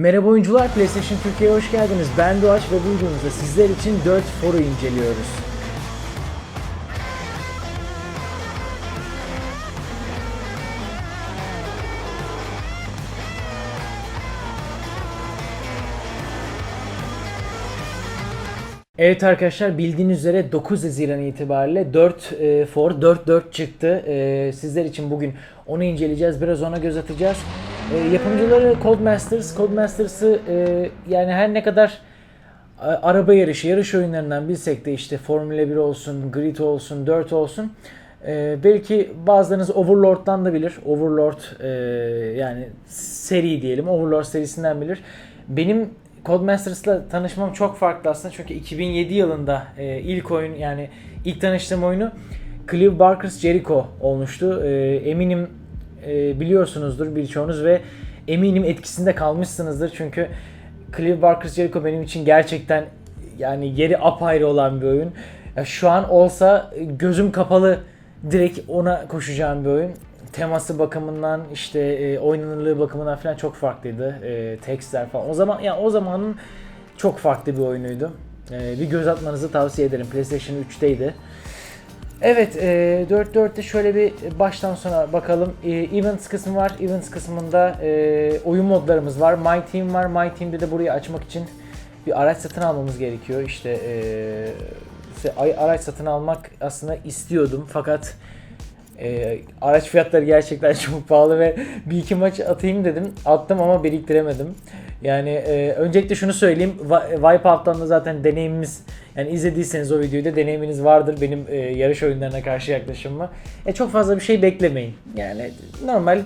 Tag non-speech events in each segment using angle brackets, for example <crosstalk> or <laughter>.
Merhaba oyuncular, PlayStation Türkiye'ye hoş geldiniz. Ben Doğaç ve bu videomuzda sizler için 4 foru inceliyoruz. Evet arkadaşlar bildiğiniz üzere 9 Haziran itibariyle 4 e, for 4-4 çıktı. E, sizler için bugün onu inceleyeceğiz. Biraz ona göz atacağız. E, yapımcıları Codemasters. Codemasters'ı e, yani her ne kadar a- araba yarışı, yarış oyunlarından bilsek de işte Formula 1 olsun, Grid olsun, Dirt olsun. e, belki bazılarınız Overlord'dan da bilir. Overlord e, yani seri diyelim. Overlord serisinden bilir. Benim Codemasters'la tanışmam çok farklı aslında çünkü 2007 yılında e, ilk oyun yani ilk tanıştığım oyunu Clive Barker's Jericho olmuştu. E, eminim e, biliyorsunuzdur birçoğunuz ve eminim etkisinde kalmışsınızdır çünkü Clive Barker's Jericho benim için gerçekten yani yeri apayrı olan bir oyun. Şu an olsa gözüm kapalı direkt ona koşacağım bir oyun. Teması bakımından işte e, oynanırlığı bakımından falan çok farklıydı. E, tekstler falan. O zaman yani o zamanın çok farklı bir oyunuydu. E, bir göz atmanızı tavsiye ederim. PlayStation 3'teydi. Evet, e, 4.4'te şöyle bir baştan sona bakalım. E, events kısmı var. Events kısmında e, oyun modlarımız var. My Team var. My Team'de de burayı açmak için bir araç satın almamız gerekiyor. İşte e, araç satın almak aslında istiyordum fakat e, araç fiyatları gerçekten <laughs> çok pahalı ve bir iki maç atayım dedim. Attım ama biriktiremedim. Yani e, öncelikle şunu söyleyeyim. Wipeout'tan da zaten deneyimimiz yani izlediyseniz o videoyu da deneyiminiz vardır benim e, yarış oyunlarına karşı yaklaşımımı. E, çok fazla bir şey beklemeyin. Yani normal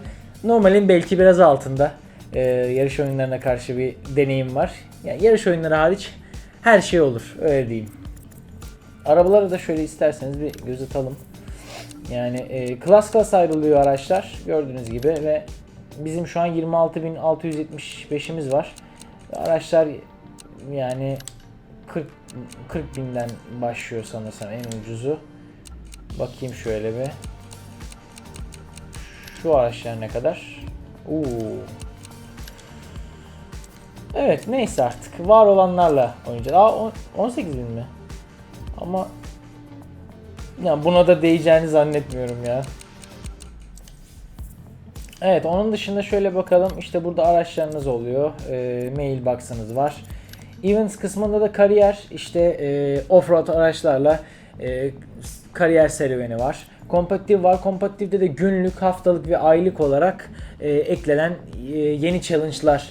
normalin belki biraz altında e, yarış oyunlarına karşı bir deneyim var. Yani yarış oyunları hariç her şey olur öyle diyeyim. Arabaları da şöyle isterseniz bir göz atalım. Yani e, klas klas ayrılıyor araçlar gördüğünüz gibi ve bizim şu an 26.675'imiz var. Araçlar yani 40 40 binden başlıyor sanırsam en ucuzu. Bakayım şöyle bir. Şu araçlar ne kadar? Oo. Evet neyse artık var olanlarla oynayacağız. Aa on- 18 bin mi? Ama ya buna da değeceğini zannetmiyorum ya. Evet onun dışında şöyle bakalım. İşte burada araçlarınız oluyor. E, mailbox'ınız var. Events kısmında da kariyer işte e, offroad araçlarla e, kariyer serüveni var. Kompetitif var. Kompetitifte de günlük, haftalık ve aylık olarak e, eklenen e, yeni challenge'lar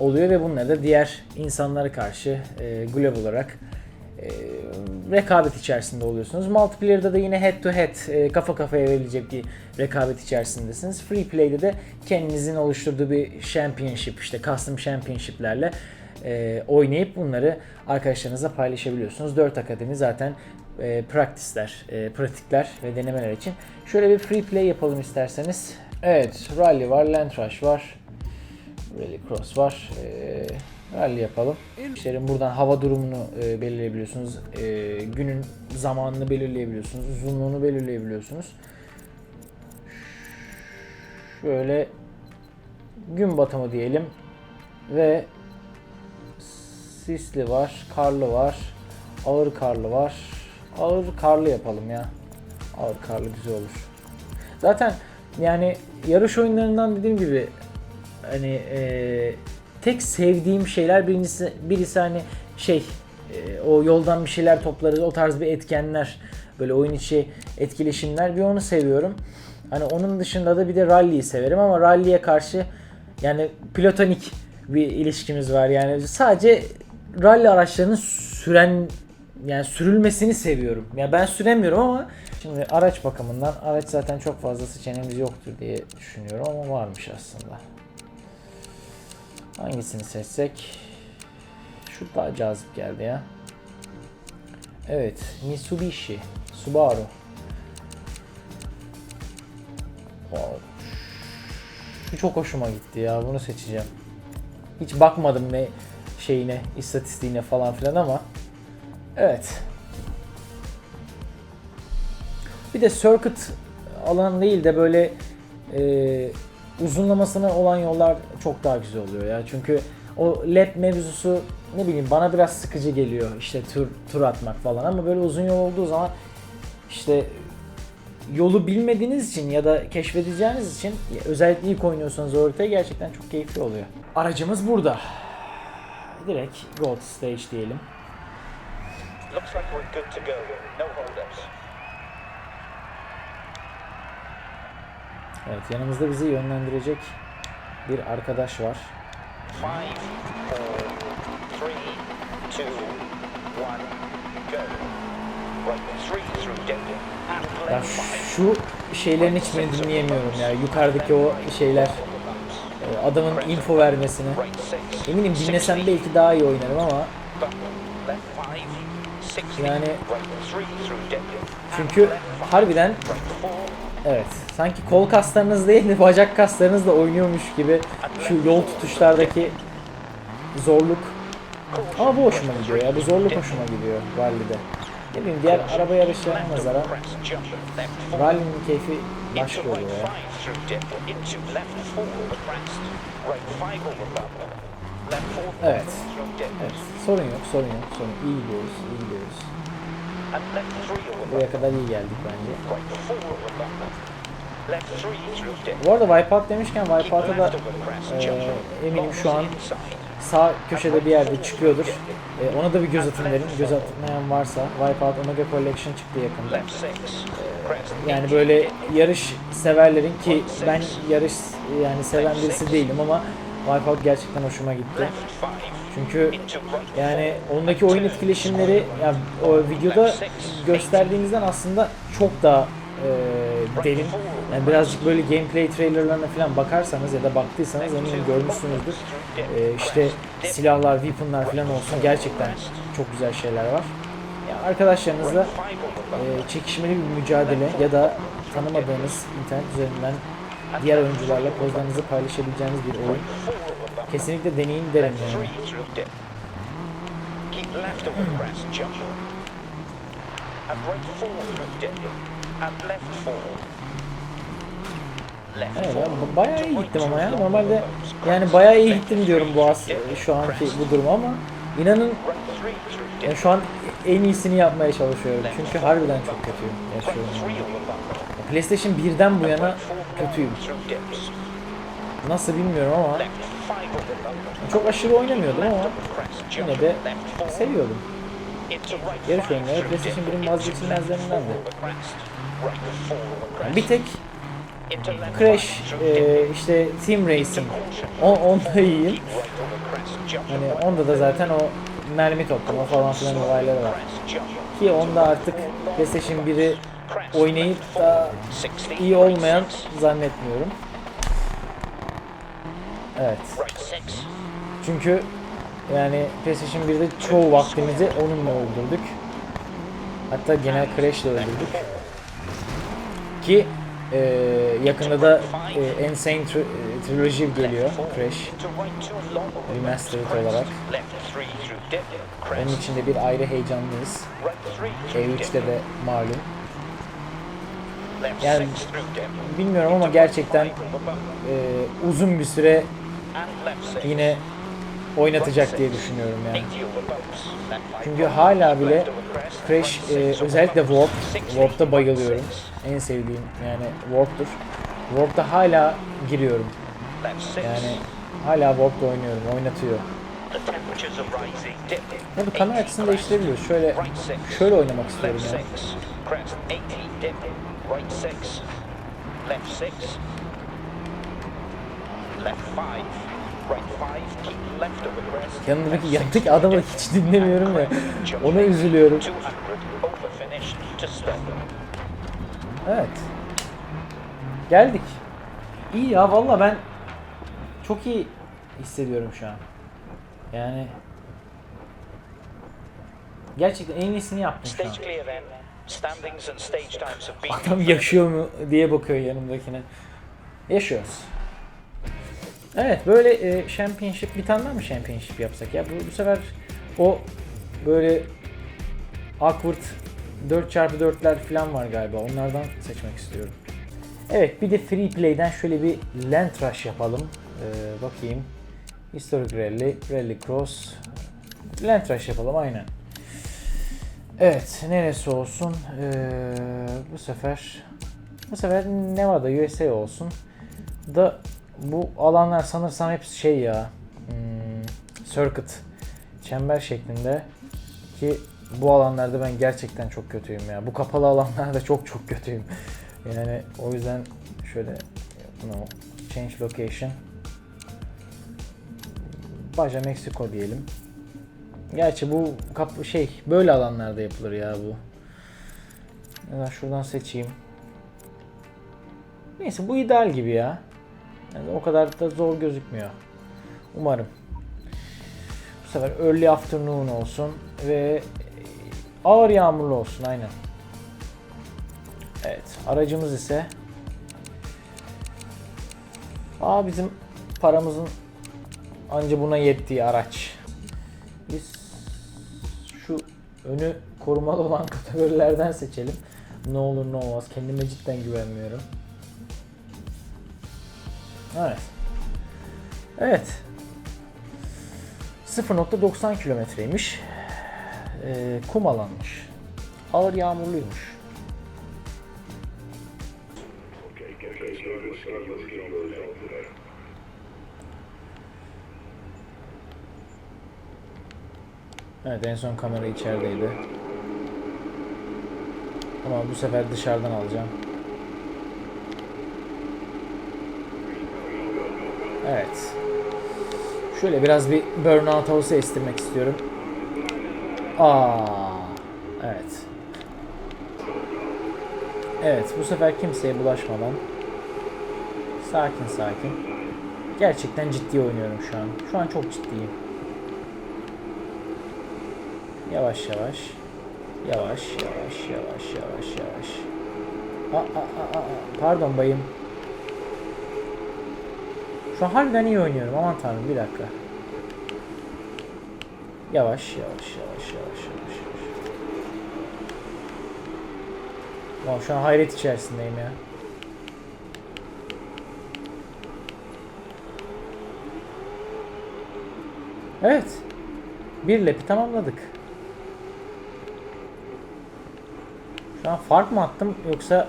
oluyor ve bunları da diğer insanlara karşı e, global olarak rekabet içerisinde oluyorsunuz. Multiplayer'da da yine head to head e, kafa kafaya verilecek bir rekabet içerisindesiniz. Free play'de de kendinizin oluşturduğu bir championship işte custom championship'lerle e, oynayıp bunları arkadaşlarınızla paylaşabiliyorsunuz. 4 akademi zaten e, practice'ler, e, pratikler ve denemeler için. Şöyle bir free play yapalım isterseniz. Evet, rally var, land rush var. Rally Cross var. Ee, rally yapalım. İşlerin buradan hava durumunu e, belirleyebiliyorsunuz. Ee, günün zamanını belirleyebiliyorsunuz. Uzunluğunu belirleyebiliyorsunuz. Şöyle gün batımı diyelim. Ve sisli var, karlı var, ağır karlı var. Ağır karlı yapalım ya. Ağır karlı güzel olur. Zaten yani yarış oyunlarından dediğim gibi hani e, tek sevdiğim şeyler birincisi birisi hani şey e, o yoldan bir şeyler toplarız o tarz bir etkenler böyle oyun içi etkileşimler bir onu seviyorum. Hani onun dışında da bir de rally'yi severim ama rally'ye karşı yani platonik bir ilişkimiz var. Yani sadece rally araçlarının süren yani sürülmesini seviyorum. Ya ben süremiyorum ama şimdi araç bakımından araç zaten çok fazla seçeneğimiz yoktur diye düşünüyorum ama varmış aslında. Hangisini seçsek? Şu daha cazip geldi ya. Evet, Mitsubishi, Subaru. Şu çok hoşuma gitti ya. Bunu seçeceğim. Hiç bakmadım ne şeyine, istatistiğine falan filan ama evet. Bir de circuit alan değil de böyle e, uzunlamasına olan yollar çok daha güzel oluyor ya. Çünkü o lap mevzusu ne bileyim bana biraz sıkıcı geliyor işte tur tur atmak falan ama böyle uzun yol olduğu zaman işte yolu bilmediğiniz için ya da keşfedeceğiniz için özellikle ilk oynuyorsanız o haritayı gerçekten çok keyifli oluyor. Aracımız burada. Direkt Gold Stage diyelim. Looks like we're good to go. No holdups. Evet yanımızda bizi yönlendirecek bir arkadaş var. Five, four, three, two, one, go. Ya şu şeylerin hiçbirini dinleyemiyorum ya. Yukarıdaki o şeyler e, adamın info vermesini. Eminim dinlesem belki daha iyi oynarım ama. Yani- çünkü harbiden. Evet sanki kol kaslarınız değil de bacak kaslarınızla oynuyormuş gibi şu yol tutuşlardaki zorluk ama bu hoşuma gidiyor ya bu zorluk hoşuma gidiyor rallide. Ne bileyim diğer araba yarışlarına nazaran rallinin keyfi başka oluyor ya. Evet. Evet sorun yok sorun yok sorun iyi gidiyoruz iyi gidiyoruz. Buraya kadar iyi geldik bence. Bu arada Wipeout demişken Wipeout'a da e, eminim şu an sağ köşede bir yerde çıkıyordur. E, ona da bir göz atın derim. Göz atmayan varsa Wipeout Omega Collection çıktı yakında. Crest. Yani böyle yarış severlerin ki ben yarış yani seven birisi değilim ama Wipeout gerçekten hoşuma gitti. Çünkü yani ondaki oyun etkileşimleri yani o videoda gösterdiğinizden aslında çok daha e, derin. Yani birazcık böyle gameplay trailerlarına falan bakarsanız ya da baktıysanız eminim görmüşsünüzdür. E, işte silahlar, weaponlar falan olsun gerçekten çok güzel şeyler var. Yani arkadaşlarınızla e, çekişmeli bir mücadele ya da tanımadığınız internet üzerinden diğer oyuncularla pozlarınızı paylaşabileceğiniz bir oyun. Kesinlikle deneyin derim yani. Evet bayağı iyi gittim ama ya. Normalde yani bayağı iyi gittim diyorum bu as şu anki bu durum ama inanın yani şu an en iyisini yapmaya çalışıyorum. Çünkü harbiden çok Right yaşıyorum. PlayStation 1'den bu yana Dips. Nasıl bilmiyorum ama çok aşırı oynamıyordum ama yine de seviyordum. Five oyunları PlayStation Denton. 1'in vazgeçilmezlerindendi. Yani bir tek Crash, e, işte Team Racing, o, onda iyiyim. Hani onda da zaten o mermi toplama falan filan olayları var. Ki onda artık PlayStation 1'i Crest oynayıp da four. 60, iyi olmayan zannetmiyorum. Evet. Çünkü yani PlayStation 1'de çoğu vaktimizi onunla öldürdük. Hatta genel Crash'le öldürdük. Ki e, yakında da e, Insane Tri- e, Trilogy geliyor Crash. Remastered olarak. Onun için de bir ayrı heyecanlıyız. Right three through E3'te Denton. de malum. Yani-. Bilmiyorum ama gerçekten e, uzun bir süre yine oynatacak diye düşünüyorum yani. 80 over bumps. Left five Çünkü hala bile. Crash e, özellikle. Warp, 60, Warp'ta bayılıyorum. En sevdiğim yani Warp'tur. Warp'ta hala giriyorum. Yani hala Warp'ta oynuyorum, oynatıyor. Tabii kamera 80 açısını değiştirebiliyoruz. Şöyle şöyle oynamak istiyorum Left ya. six. Crest 80. Denton. Right six. Left six. Left five. Right five. Keep left over crest. Yanındaki six. adamı hiç dinlemiyorum ya. Ona üzülüyorum. 200. Over finished to stop. Evet. Geldik. İyi ya valla ben çok iyi hissediyorum şu an. Yani gerçekten en iyisini yaptım şu an. Adam yaşıyor mu diye bakıyor yanımdakine. Yaşıyoruz. Evet böyle e, championship bir tane daha mı championship yapsak ya? Bu, bu sefer o böyle awkward 4x4'ler falan var galiba. Onlardan seçmek istiyorum. Evet bir de free play'den şöyle bir land rush yapalım. Ee, bakayım. Historic Rally, Rally Cross, Land Rush yapalım aynen. Evet, neresi olsun? Ee, bu sefer bu sefer Nevada, USA olsun. Da bu alanlar sanırsam hepsi şey ya. Hmm, circuit çember şeklinde ki bu alanlarda ben gerçekten çok kötüyüm ya. Bu kapalı alanlarda çok çok kötüyüm. Yani o yüzden şöyle no, change location Baja Meksiko diyelim. Gerçi bu kap şey böyle alanlarda yapılır ya bu. Da şuradan seçeyim. Neyse bu ideal gibi ya. Yani o kadar da zor gözükmüyor. Umarım. Bu sefer early afternoon olsun ve ağır yağmurlu olsun aynen. Evet aracımız ise Aa bizim paramızın anca buna yettiği araç. Biz önü korumalı olan <laughs> kategorilerden seçelim. Ne olur ne olmaz. Kendime cidden güvenmiyorum. Evet. Evet. 0.90 kilometreymiş. Ee, kum alanmış. Ağır yağmurluymuş. Evet en son kamera içerideydi. Ama bu sefer dışarıdan alacağım. Evet. Şöyle biraz bir burnout havası estirmek istiyorum. Aa, evet. Evet, bu sefer kimseye bulaşmadan sakin sakin. Gerçekten ciddi oynuyorum şu an. Şu an çok ciddiyim. Yavaş yavaş. Yavaş yavaş yavaş yavaş yavaş. Aa, aa, aa. Pardon bayım. Şu an harbiden iyi oynuyorum. Aman tanrım bir dakika. Yavaş yavaş yavaş yavaş yavaş yavaş. Şu an hayret içerisindeyim ya. Evet. Bir lepi tamamladık. Şu an fark mı attım yoksa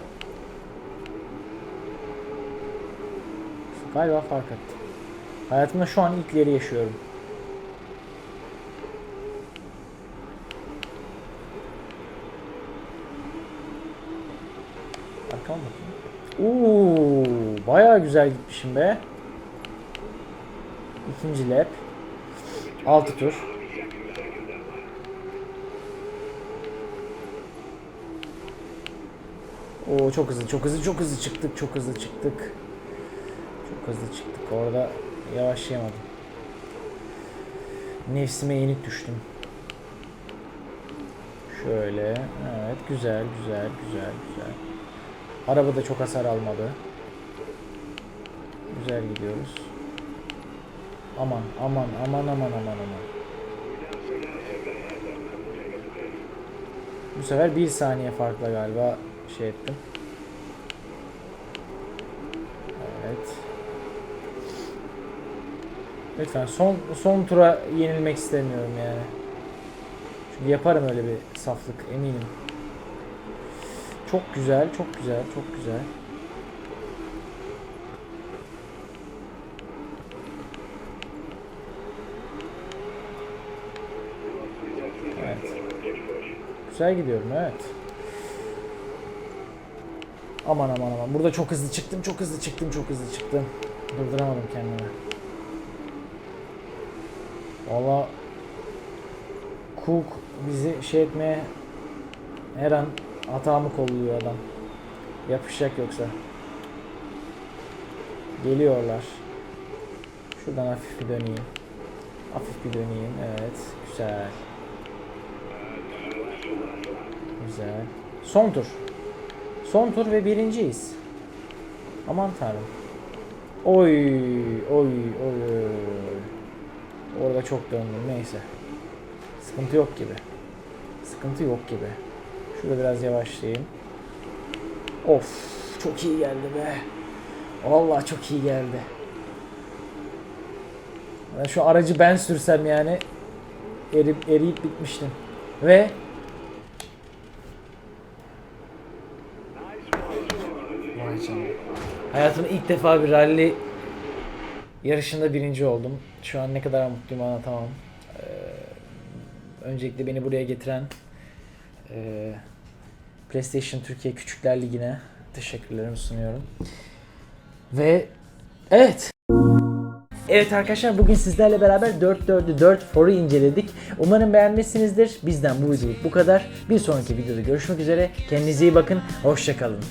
Galiba fark attım. Hayatımda şu an ilkleri yaşıyorum. Arkam bakayım. Uuu, bayağı güzel gitmişim be. İkinci lap. 6 tur. Oo çok hızlı, çok hızlı, çok hızlı çıktık, çok hızlı çıktık. Çok hızlı çıktık. Orada yavaşlayamadım. Nefsime yenik düştüm. Şöyle. Evet. Güzel, güzel, güzel, güzel. Araba da çok hasar almadı. Güzel gidiyoruz. Aman, aman, aman, aman, aman, aman. Bu sefer bir saniye farkla galiba şey ettim. Evet. Lütfen son son tura yenilmek istemiyorum yani. Çünkü yaparım öyle bir saflık eminim. Çok güzel, çok güzel, çok güzel. Evet. Güzel gidiyorum evet. Aman aman aman. Burada çok hızlı çıktım, çok hızlı çıktım, çok hızlı çıktım. Durduramadım kendimi. Valla Cook bizi şey etmeye her an hatamı kolluyor adam. Yapışacak yoksa. Geliyorlar. Şuradan hafif bir döneyim. Hafif bir döneyim. Evet. Güzel. Güzel. Son tur. Son tur ve birinciyiz. Aman tanrım. Oy, oy, oy. Orada çok döndüm. Neyse. Sıkıntı yok gibi. Sıkıntı yok gibi. Şurada biraz yavaşlayayım. Of, çok iyi geldi be. Vallahi çok iyi geldi. Ben şu aracı ben sürsem yani erip eriyip bitmiştim. Ve Hayatımda ilk defa bir rally yarışında birinci oldum. Şu an ne kadar mutluyum anlatamam. Ee, öncelikle beni buraya getiren e, PlayStation Türkiye Küçükler Ligi'ne teşekkürlerimi sunuyorum. Ve evet. Evet arkadaşlar bugün sizlerle beraber 4-4'ü 4 4'ü inceledik. Umarım beğenmişsinizdir. Bizden bu videoluk bu kadar. Bir sonraki videoda görüşmek üzere. Kendinize iyi bakın. Hoşçakalın.